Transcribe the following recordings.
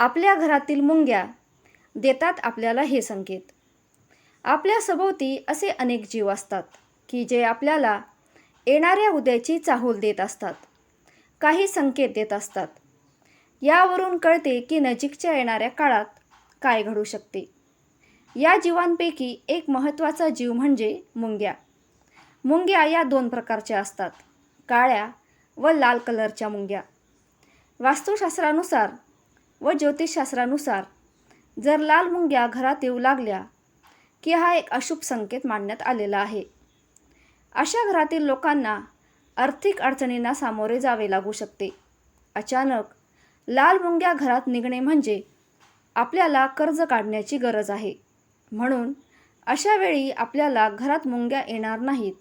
आपल्या घरातील मुंग्या देतात आपल्याला हे संकेत. आपल्या सभोवती असे अनेक जीव असतात की जे आपल्याला येणाऱ्या उद्याची चाहूल देत असतात. काही संकेत देत असतात. यावरून कळते की नजीकच्या येणाऱ्या काळात काय घडू शकते. या जीवांपैकी एक महत्त्वाचा जीव म्हणजे मुंग्या. मुंग्या या दोन प्रकारच्या असतात काळ्या व लाल कलरच्या मुंग्या. वास्तुशास्त्रानुसार व ज्योतिषशास्त्रानुसार जर लाल मुंग्या घरात येऊ लागल्या की हा एक अशुभ संकेत मांडण्यात आलेला आहे. अशा घरातील लोकांना आर्थिक अडचणींना सामोरे जावे लागू शकते. अचानक लाल मुंग्या घरात निघणे म्हणजे आपल्याला कर्ज काढण्याची गरज आहे. म्हणून अशा वेळी आपल्याला घरात मुंग्या येणार नाहीत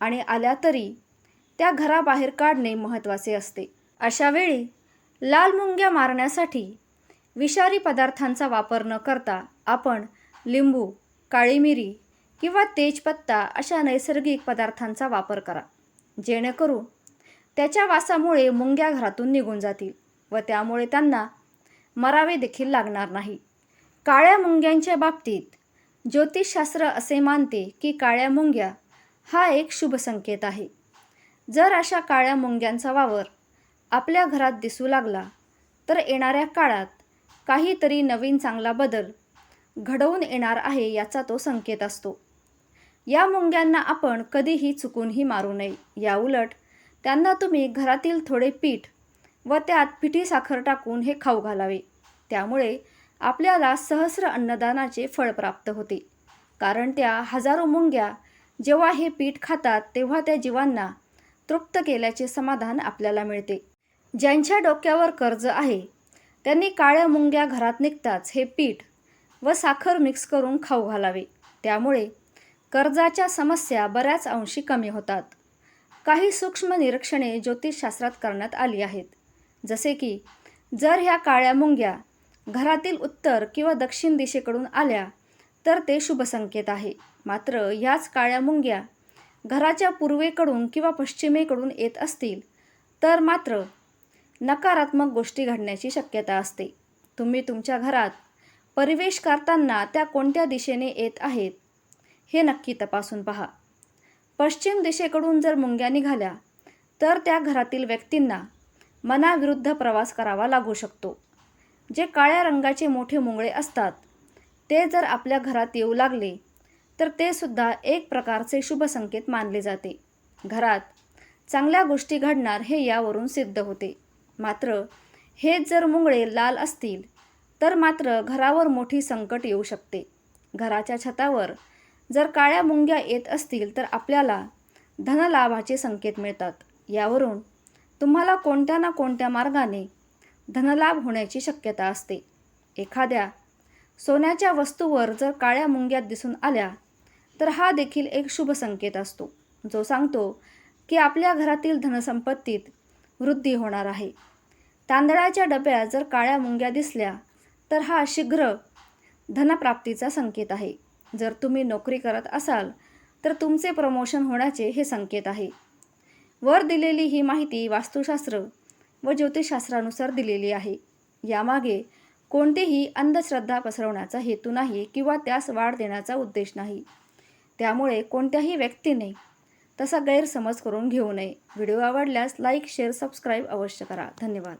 आणि आल्या तरी त्या घराबाहेर काढणे महत्त्वाचे असते. अशा वेळी लाल मुंग्या मारण्यासाठी विषारी पदार्थांचा वापर न करता आपण लिंबू काळी मिरी किंवा तेजपत्ता अशा नैसर्गिक पदार्थांचा वापर करा जेणेकरून त्याच्या वासामुळे मुंग्या घरातून निघून जातील व त्यामुळे त्यांना मरावे देखील लागणार नाही. काळ्या मुंग्यांच्या बाबतीत ज्योतिषशास्त्र असे मानते की काळ्या मुंग्या हा एक शुभ संकेत आहे. जर अशा काळ्या मुंग्यांचा वावर आपल्या घरात दिसू लागला तर येणाऱ्या काळात काहीतरी नवीन चांगला बदल घडवून येणार आहे याचा तो संकेत असतो. या मुंग्यांना आपण कधीही चुकूनही मारू नये. याउलट त्यांना तुम्ही घरातील थोडे पीठ व त्यात पिठी साखर टाकून हे खाऊ घालावे. त्यामुळे आपल्याला सहस्र अन्नदानाचे फळ प्राप्त होते. कारण त्या हजारो मुंग्या जेव्हा हे पीठ खातात तेव्हा त्या जीवांना तृप्त केल्याचे समाधान आपल्याला मिळते. ज्यांच्या डोक्यावर कर्ज आहे त्यांनी काळ्या मुंग्या घरात निघताच हे पीठ व साखर मिक्स करून खाऊ घालावे. त्यामुळे कर्जाच्या समस्या बऱ्याच अंशी कमी होतात. काही सूक्ष्म निरीक्षणे ज्योतिषशास्त्रात करण्यात आली आहेत. जसे की जर ह्या काळ्या मुंग्या घरातील उत्तर किंवा दक्षिण दिशेकडून आल्या तर ते शुभ संकेत आहे. मात्र ह्याच काळ्या मुंग्या घराच्या पूर्वेकडून किंवा पश्चिमेकडून येत असतील तर मात्र नकारात्मक गोष्टी घडण्याची शक्यता असते. तुम्ही तुमच्या घरात परिवेश करताना त्या कोणत्या दिशेने येत आहेत हे नक्की तपासून पहा. पश्चिम दिशेकडून जर मुंग्या निघाल्या तर त्या घरातील व्यक्तींना मनाविरुद्ध प्रवास करावा लागू शकतो. जे काळ्या रंगाचे मोठे मुंगळे असतात ते जर आपल्या घरात येऊ लागले तर ते सुद्धा एक प्रकारचे शुभ संकेत मानले जाते. घरात चांगल्या गोष्टी घडणार हे यावरून सिद्ध होते. मात्र हेच जर मुंगळे लाल असतील तर मात्र घरावर मोठी संकट येऊ शकते. घराच्या छतावर जर काळ्या मुंग्या येत असतील तर आपल्याला धनलाभाचे संकेत मिळतात. यावरून तुम्हाला कोणत्या ना कोणत्या मार्गाने धनलाभ होण्याची शक्यता असते. एखाद्या सोन्याच्या वस्तूवर जर काळ्या मुंग्यात दिसून आल्या तर हा देखील एक शुभ संकेत असतो जो सांगतो की आपल्या घरातील धनसंपत्तीत वृद्धी होणार आहे. तांदळाच्या डब्यात जर काळ्या मुंग्या दिसल्या तर हा शीघ्र धनप्राप्तीचा संकेत आहे. जर तुम्ही नोकरी करत असाल तर तुमचे प्रमोशन होण्याचे हे संकेत आहे. वर दिलेली ही माहिती वास्तुशास्त्र व ज्योतिषशास्त्रानुसार दिलेली आहे. यामागे कोणतीही अंधश्रद्धा पसरवण्याचा हेतू नाही किंवा त्यास वाढ देण्याचा उद्देश नाही. त्यामुळे कोणत्याही व्यक्तीने तसा गैरसमज करून घेऊ नये. व्हिडिओ आवडल्यास लाईक शेअर सबस्क्राईब अवश्य करा. धन्यवाद.